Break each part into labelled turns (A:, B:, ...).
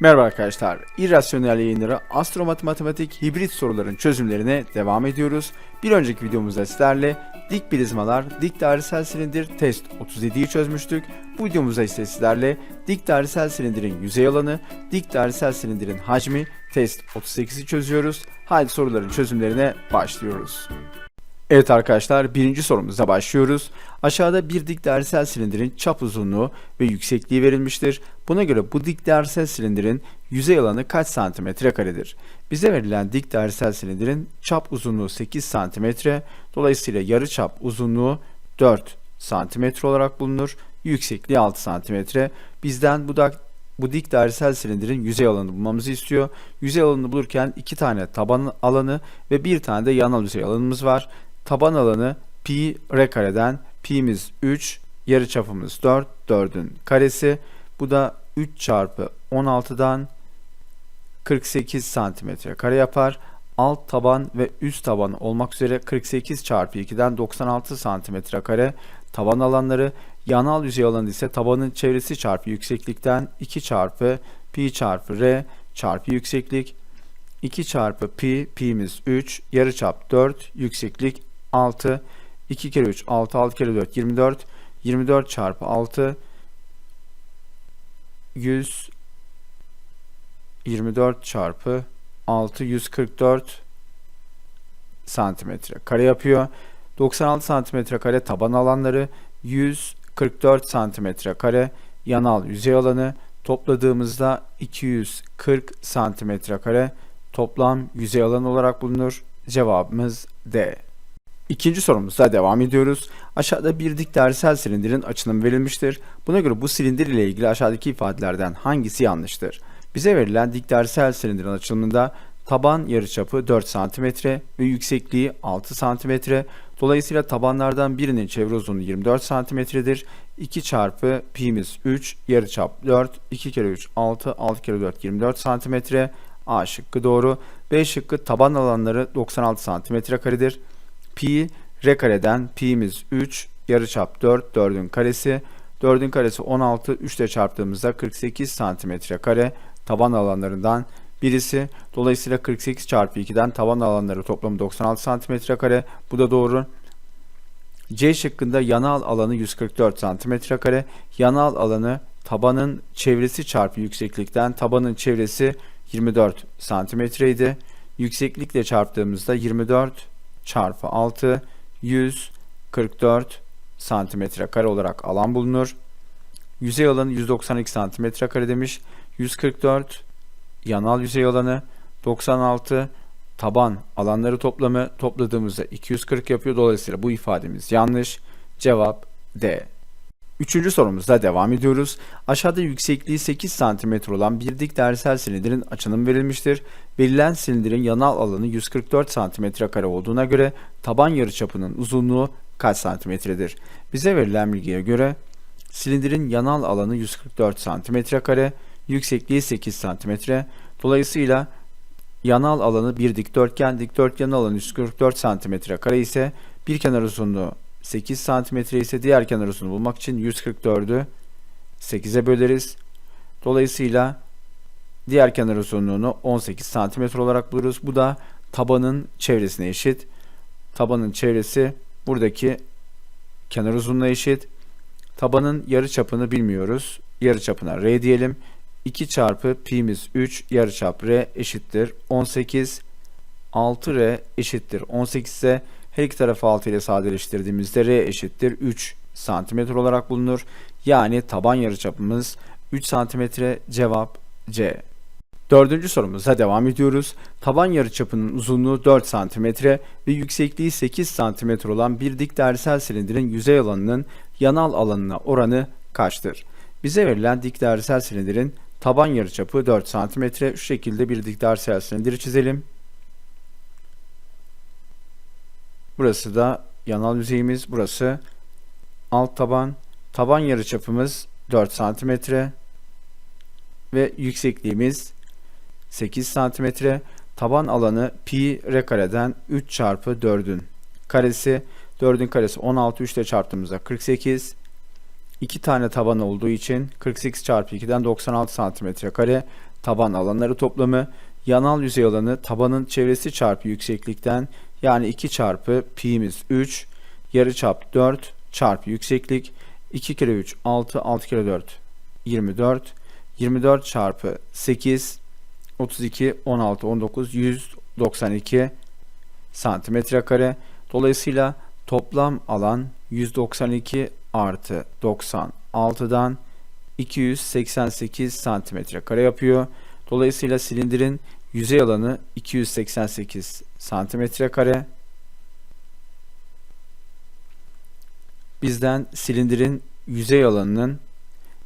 A: Merhaba arkadaşlar. İrrasyonel yayınları Astro Matematik hibrit soruların çözümlerine devam ediyoruz. Bir önceki videomuzda sizlerle dik prizmalar, dik dairesel silindir test 37'yi çözmüştük. Bu videomuzda ise sizlerle dik dairesel silindirin yüzey alanı, dik dairesel silindirin hacmi test 38'i çözüyoruz. Haydi soruların çözümlerine başlıyoruz. Evet arkadaşlar birinci sorumuza başlıyoruz. Aşağıda bir dik dairesel silindirin çap uzunluğu ve yüksekliği verilmiştir. Buna göre bu dik dairesel silindirin yüzey alanı kaç santimetre karedir? Bize verilen dik dairesel silindirin çap uzunluğu 8 santimetre. Dolayısıyla yarı çap uzunluğu 4 santimetre olarak bulunur. Yüksekliği 6 santimetre. Bizden bu da bu dik dairesel silindirin yüzey alanını bulmamızı istiyor. Yüzey alanını bulurken iki tane taban alanı ve bir tane de yanal yüzey alanımız var. Taban alanı pi r kareden pi'miz 3, yarıçapımız 4, 4'ün karesi. Bu da 3 çarpı 16'dan 48 santimetre kare yapar. Alt taban ve üst taban olmak üzere 48 çarpı 2'den 96 santimetre kare taban alanları. Yanal yüzey alanı ise tabanın çevresi çarpı yükseklikten 2 çarpı pi çarpı r çarpı yükseklik 2 çarpı pi, pi'miz 3, yarıçap 4, yükseklik 6, 2 kere 3, 6, 6 kere 4, 24, 24 çarpı 6, 100, 24 çarpı 6, 144 santimetre kare yapıyor. 96 santimetre kare taban alanları, 144 santimetre kare yanal yüzey alanı, topladığımızda 240 santimetre kare toplam yüzey alanı olarak bulunur. Cevabımız D. İkinci sorumuzda devam ediyoruz. Aşağıda bir dik dairesel silindirin açılımı verilmiştir. Buna göre bu silindir ile ilgili aşağıdaki ifadelerden hangisi yanlıştır? Bize verilen dik dairesel silindirin açılımında taban yarıçapı 4 cm ve yüksekliği 6 cm. Dolayısıyla tabanlardan birinin çevre uzunluğu 24 cm'dir. 2 çarpı pi'miz 3, yarıçap 4, 2 kere 3 6, 6 kere 4 24 cm. A şıkkı doğru. B şıkkı taban alanları 96 cm karedir. Pi r kareden pi'miz 3, yarıçap 4, 4'ün karesi. 4'ün karesi 16, 3 ile çarptığımızda 48 santimetre kare taban alanlarından birisi. Dolayısıyla 48 çarpı 2'den taban alanları toplamı 96 santimetre kare. Bu da doğru. C şıkkında yanal alanı 144 santimetre kare. Yanal alanı tabanın çevresi çarpı yükseklikten tabanın çevresi 24 santimetreydi. Yükseklikle çarptığımızda 24 çarpı 6 144 santimetre kare olarak alan bulunur. Yüzey alanı 192 santimetre kare demiş. 144 yanal yüzey alanı 96 taban alanları toplamı topladığımızda 240 yapıyor. Dolayısıyla bu ifademiz yanlış. Cevap D. Üçüncü sorumuzda devam ediyoruz. Aşağıda yüksekliği 8 cm olan bir dik dairesel silindirin açınımı verilmiştir. Verilen silindirin yanal alanı 144 cm olduğuna göre taban yarıçapının uzunluğu kaç santimetredir? Bize verilen bilgiye göre silindirin yanal alanı 144 cm yüksekliği 8 cm. Dolayısıyla yanal alanı bir dikdörtgen, dikdörtgenin alanı 144 cm kare ise bir kenar uzunluğu 8 cm ise diğer kenar uzunluğu bulmak için 144'ü 8'e böleriz. Dolayısıyla diğer kenar uzunluğunu 18 cm olarak buluruz. Bu da tabanın çevresine eşit. Tabanın çevresi buradaki kenar uzunluğuna eşit. Tabanın yarı çapını bilmiyoruz. Yarı çapına r diyelim. 2 çarpı pi'miz 3 yarıçap r eşittir 18 6r eşittir 18 ise her iki tarafı 6 ile sadeleştirdiğimizde r eşittir 3 santimetre olarak bulunur. Yani taban yarıçapımız 3 santimetre cevap C. Dördüncü sorumuza devam ediyoruz. Taban yarıçapının uzunluğu 4 cm ve yüksekliği 8 cm olan bir dik dairesel silindirin yüzey alanının yanal alanına oranı kaçtır? Bize verilen dik dairesel silindirin taban yarıçapı 4 cm. Şu şekilde bir dik dairesel silindir çizelim. Burası da yanal yüzeyimiz. Burası alt taban. Taban yarıçapımız 4 cm ve yüksekliğimiz 8 cm. Taban alanı pi r kareden 3 çarpı 4'ün karesi. 4'ün karesi 16 3 ile çarptığımızda 48. 2 tane taban olduğu için 48 çarpı 2'den 96 cm kare. taban alanları toplamı, yanal yüzey alanı tabanın çevresi çarpı yükseklikten yani 2 çarpı pi'miz 3, yarıçap 4 çarpı yükseklik 2 kere 3 6, 6 kere 4 24, 24 çarpı 8 32, 16, 19, 192 santimetre kare. Dolayısıyla toplam alan 192 artı 96'dan 288 santimetre kare yapıyor. Dolayısıyla silindirin yüzey alanı 288 santimetre kare. Bizden silindirin yüzey alanının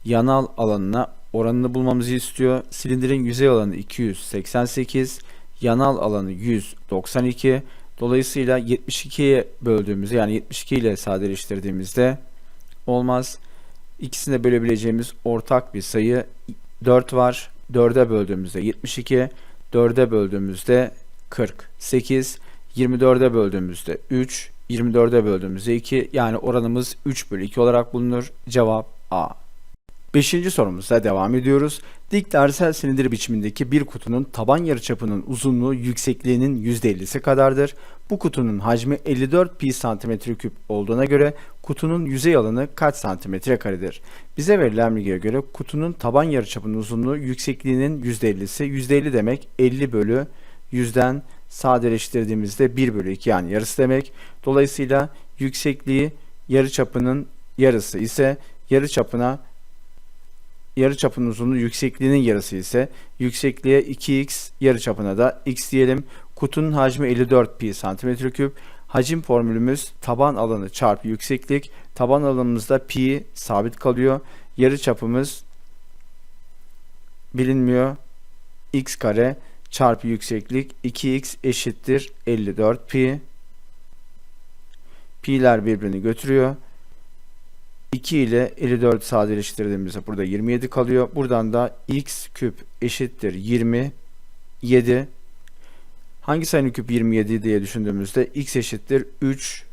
A: yanal alanına oranını bulmamızı istiyor. Silindirin yüzey alanı 288, yanal alanı 192. Dolayısıyla 72'ye böldüğümüzde yani 72 ile sadeleştirdiğimizde olmaz. İkisini de bölebileceğimiz ortak bir sayı 4 var. 4'e böldüğümüzde 72, 4'e böldüğümüzde 48, 24'e böldüğümüzde 3, 24'e böldüğümüzde 2 yani oranımız 3 bölü 2 olarak bulunur. Cevap A. Beşinci sorumuza devam ediyoruz. Dik dairesel silindir biçimindeki bir kutunun taban yarıçapının uzunluğu yüksekliğinin %50'si kadardır. Bu kutunun hacmi 54 pi santimetre küp olduğuna göre kutunun yüzey alanı kaç santimetre karedir? Bize verilen bilgiye göre kutunun taban yarıçapının uzunluğu yüksekliğinin %50'si. %50 demek 50 bölü 100'den sadeleştirdiğimizde 1 bölü 2 yani yarısı demek. Dolayısıyla yüksekliği yarıçapının yarısı ise yarıçapına yarıçapın uzunluğu yüksekliğinin yarısı ise yüksekliğe 2x yarıçapına da x diyelim. Kutunun hacmi 54 pi santimetre küp. Hacim formülümüz taban alanı çarpı yükseklik. Taban alanımızda pi sabit kalıyor. Yarıçapımız bilinmiyor. x kare çarpı yükseklik 2x eşittir 54 pi. Pi'ler birbirini götürüyor. 2 ile 54 sadeleştirdiğimizde burada 27 kalıyor. Buradan da x küp eşittir 27. Hangi sayının küp 27 diye düşündüğümüzde x eşittir 3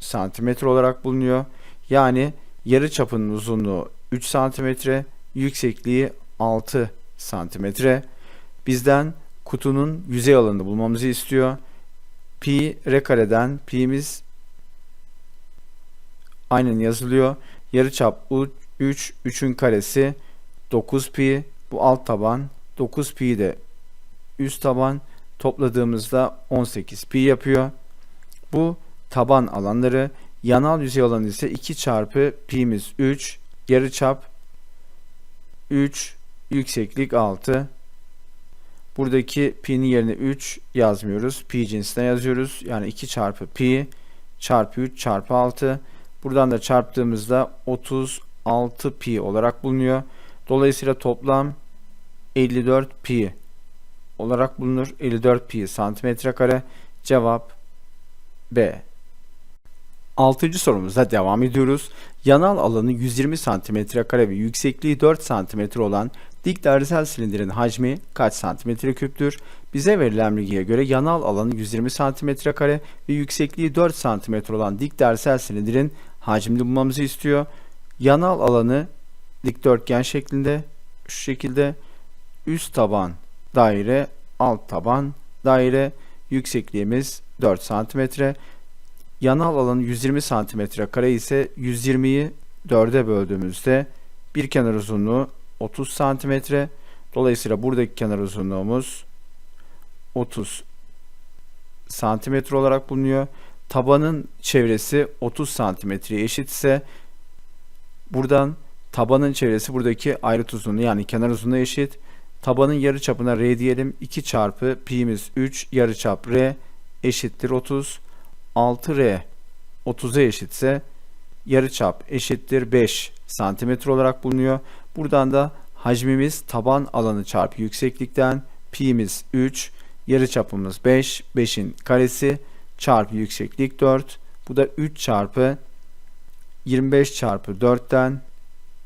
A: santimetre olarak bulunuyor. Yani yarı çapının uzunluğu 3 santimetre, yüksekliği 6 santimetre. Bizden kutunun yüzey alanını bulmamızı istiyor. Pi r kareden pi'miz aynen yazılıyor. Yarıçap 3, 3'ün karesi 9 pi. Bu alt taban 9 pi de üst taban topladığımızda 18 pi yapıyor. Bu taban alanları yanal yüzey alanı ise 2 çarpı pi'miz 3 yarıçap 3 yükseklik 6 buradaki pi'nin yerine 3 yazmıyoruz pi cinsine yazıyoruz yani 2 çarpı pi çarpı 3 çarpı 6 Buradan da çarptığımızda 36 pi olarak bulunuyor. Dolayısıyla toplam 54 pi olarak bulunur. 54 pi santimetre kare. Cevap B. Altıncı sorumuza devam ediyoruz. Yanal alanı 120 santimetre kare ve yüksekliği 4 santimetre olan dik dairesel silindirin hacmi kaç santimetre küptür? Bize verilen bilgiye göre yanal alanı 120 santimetre kare ve yüksekliği 4 santimetre olan dik dairesel silindirin hacmini bulmamızı istiyor. Yanal alanı dikdörtgen şeklinde şu şekilde üst taban daire, alt taban daire, yüksekliğimiz 4 santimetre. Yanal alanı 120 santimetre kare ise 120'yi 4'e böldüğümüzde bir kenar uzunluğu 30 santimetre. Dolayısıyla buradaki kenar uzunluğumuz 30 santimetre olarak bulunuyor. Tabanın çevresi 30 santimetreye eşit ise buradan tabanın çevresi buradaki ayrıt uzunluğu yani kenar uzunluğu eşit. Tabanın yarı çapına r diyelim. 2 çarpı pi'miz 3 yarı çap r eşittir 30. 6r 30'a eşitse yarıçap eşittir 5 santimetre olarak bulunuyor. Buradan da hacmimiz taban alanı çarpı yükseklikten pi'miz 3, yarıçapımız 5, 5'in karesi çarpı yükseklik 4. Bu da 3 çarpı 25 çarpı 4'ten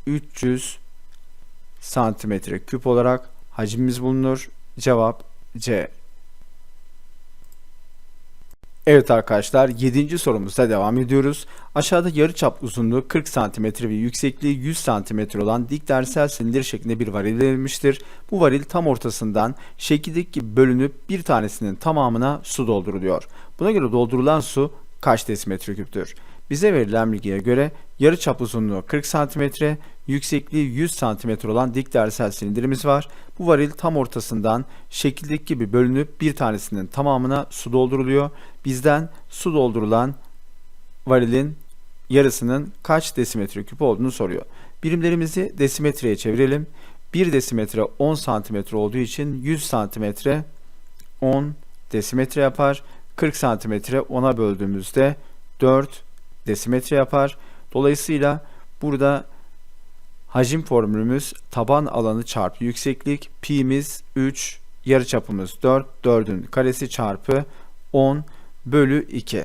A: 300 santimetre küp olarak hacmimiz bulunur. Cevap C. Evet arkadaşlar 7. sorumuzda devam ediyoruz. Aşağıda yarıçap uzunluğu 40 cm ve yüksekliği 100 cm olan dikdörtgen silindir şeklinde bir varil verilmiştir. Bu varil tam ortasından şekildeki gibi bölünüp bir tanesinin tamamına su dolduruluyor. Buna göre doldurulan su kaç desimetre küptür? Bize verilen bilgiye göre yarıçap uzunluğu 40 cm, yüksekliği 100 cm olan dikdörtgen silindirimiz var. Bu varil tam ortasından şekildeki gibi bölünüp bir tanesinin tamamına su dolduruluyor. Bizden su doldurulan varilin yarısının kaç desimetre küp olduğunu soruyor. Birimlerimizi desimetreye çevirelim. 1 desimetre 10 santimetre olduğu için 100 santimetre 10 desimetre yapar. 40 santimetre 10'a böldüğümüzde 4 desimetre yapar. Dolayısıyla burada hacim formülümüz taban alanı çarpı yükseklik. Pi'miz 3, yarıçapımız 4, 4'ün karesi çarpı 10 bölü 2.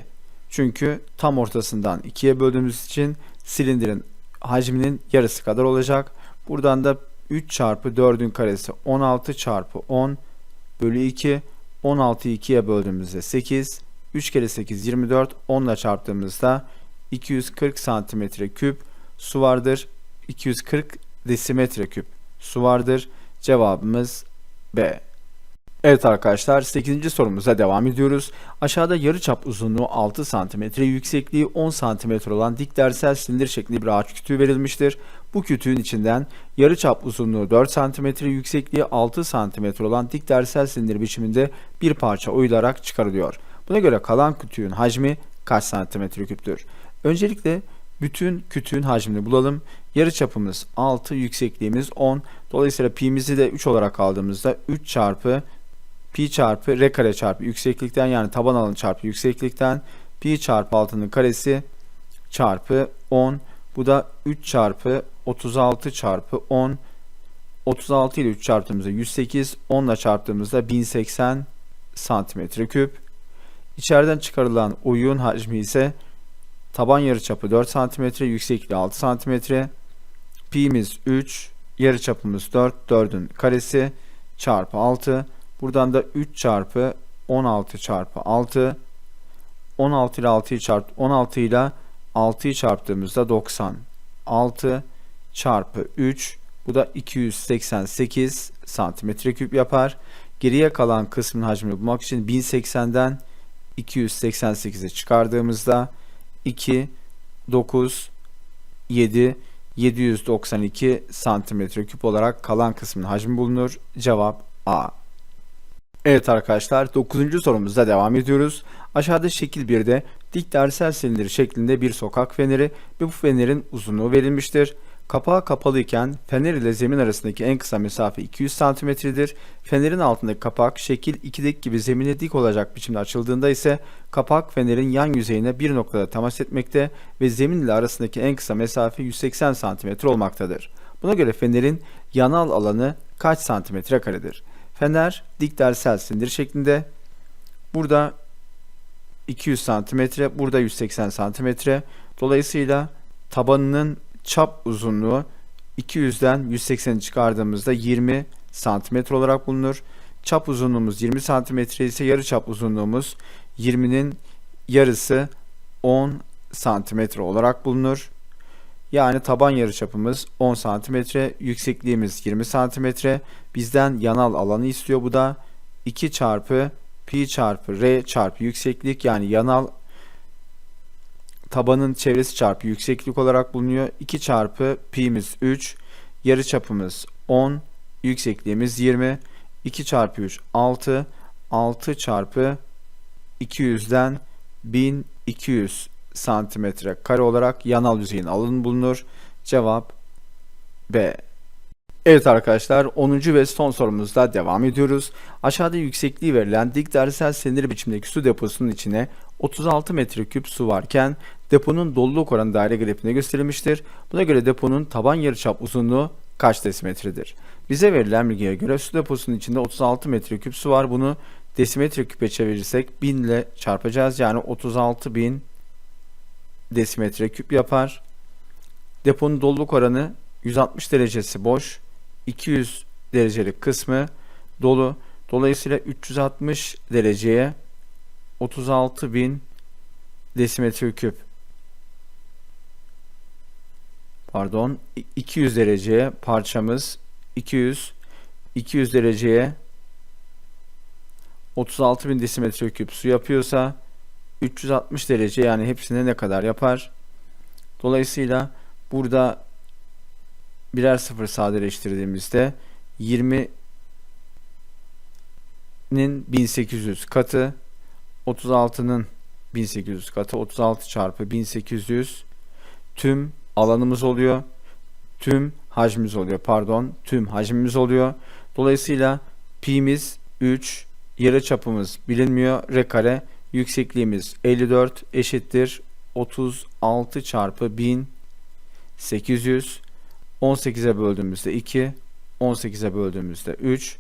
A: Çünkü tam ortasından 2'ye böldüğümüz için silindirin hacminin yarısı kadar olacak. Buradan da 3 çarpı 4'ün karesi 16 çarpı 10 bölü 2. 16'yı 2'ye böldüğümüzde 8. 3 kere 8 24. 10 ile çarptığımızda 240 santimetre küp su vardır. 240 desimetre küp su vardır. Cevabımız B. Evet arkadaşlar 8. sorumuza devam ediyoruz. Aşağıda yarıçap uzunluğu 6 cm, yüksekliği 10 cm olan dikdörtgen silindir şeklinde bir ağaç kütüğü verilmiştir. Bu kütüğün içinden yarıçap uzunluğu 4 cm, yüksekliği 6 cm olan dikdörtgen silindir biçiminde bir parça oyularak çıkarılıyor. Buna göre kalan kütüğün hacmi kaç santimetre küptür? Öncelikle bütün kütüğün hacmini bulalım. Yarıçapımız 6, yüksekliğimiz 10. Dolayısıyla pi'mizi de 3 olarak aldığımızda 3 çarpı pi çarpı r kare çarpı yükseklikten yani taban alanı çarpı yükseklikten pi çarpı altının karesi çarpı 10. Bu da 3 çarpı 36 çarpı 10. 36 ile 3 çarptığımızda 108. 10 ile çarptığımızda 1080 santimetre küp. İçeriden çıkarılan oyun hacmi ise taban yarıçapı 4 cm, yüksekliği 6 cm. Pi'miz 3, yarıçapımız 4, 4'ün karesi çarpı 6. Buradan da 3 çarpı 16 çarpı 6. 16 ile 6'yı çarp 16 ile 6'yı çarptığımızda 90. 6 çarpı 3 bu da 288 santimetre küp yapar. Geriye kalan kısmın hacmini bulmak için 1080'den 288'e çıkardığımızda 2 9 7 792 santimetre küp olarak kalan kısmın hacmi bulunur. Cevap A. Evet arkadaşlar 9. sorumuzda devam ediyoruz. Aşağıda şekil 1'de dikdörtgen silindir şeklinde bir sokak feneri ve bu fenerin uzunluğu verilmiştir. Kapağı kapalı iken fener ile zemin arasındaki en kısa mesafe 200 cm'dir. Fenerin altındaki kapak şekil 2'deki gibi zemine dik olacak biçimde açıldığında ise kapak fenerin yan yüzeyine bir noktada temas etmekte ve zemin ile arasındaki en kısa mesafe 180 cm olmaktadır. Buna göre fenerin yanal alanı kaç santimetre karedir? Fener dikdörtgen silindir şeklinde. Burada 200 cm, burada 180 cm. Dolayısıyla tabanının çap uzunluğu 200'den 180'i çıkardığımızda 20 santimetre olarak bulunur. Çap uzunluğumuz 20 santimetre ise yarı çap uzunluğumuz 20'nin yarısı 10 santimetre olarak bulunur. Yani taban yarıçapımız 10 santimetre, yüksekliğimiz 20 santimetre. Bizden yanal alanı istiyor. Bu da 2 çarpı pi çarpı r çarpı yükseklik yani yanal tabanın çevresi çarpı yükseklik olarak bulunuyor. 2 çarpı pi'miz 3, yarı çapımız 10, yüksekliğimiz 20. 2 çarpı 3 6, 6 çarpı 200'den 1200 santimetre kare olarak yanal yüzeyin alanı bulunur. Cevap B. Evet arkadaşlar 10. ve son sorumuzda devam ediyoruz. Aşağıda yüksekliği verilen dikdörtgen silindir biçimdeki su deposunun içine 36 metreküp su varken deponun doluluk oranı daire grafiğinde gösterilmiştir. Buna göre deponun taban yarıçap uzunluğu kaç desimetredir? Bize verilen bilgiye göre su deposunun içinde 36 metreküp su var. Bunu desimetre küpe çevirirsek 1000 ile çarpacağız. Yani 36 bin desimetre küp yapar. Deponun doluluk oranı 160 derecesi boş, 200 derecelik kısmı dolu. Dolayısıyla 360 dereceye 36.000 desimetre küp. Pardon, i- 200 dereceye parçamız 200 200 dereceye 36.000 desimetre küp su yapıyorsa 360 derece yani hepsine ne kadar yapar? Dolayısıyla burada birer sıfır sadeleştirdiğimizde 20'nin 1800 katı 36'nın 1800 katı 36 çarpı 1800 tüm alanımız oluyor. Tüm hacmimiz oluyor. Pardon. Tüm hacmimiz oluyor. Dolayısıyla pi'miz 3, yarıçapımız bilinmiyor. R kare yüksekliğimiz 54 eşittir 36 çarpı 1800 18'e böldüğümüzde 2 18'e böldüğümüzde 3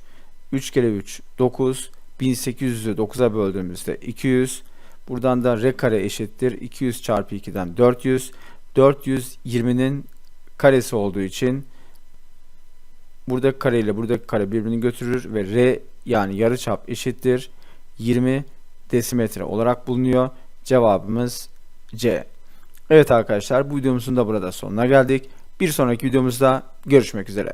A: 3 kere 3 9 1800'ü 9'a böldüğümüzde 200 buradan da r kare eşittir 200 çarpı 2'den 400 420'nin karesi olduğu için buradaki kare ile buradaki kare birbirini götürür ve r yani yarıçap eşittir 20 desimetre olarak bulunuyor. Cevabımız C. Evet arkadaşlar bu videomuzun da burada sonuna geldik. Bir sonraki videomuzda görüşmek üzere.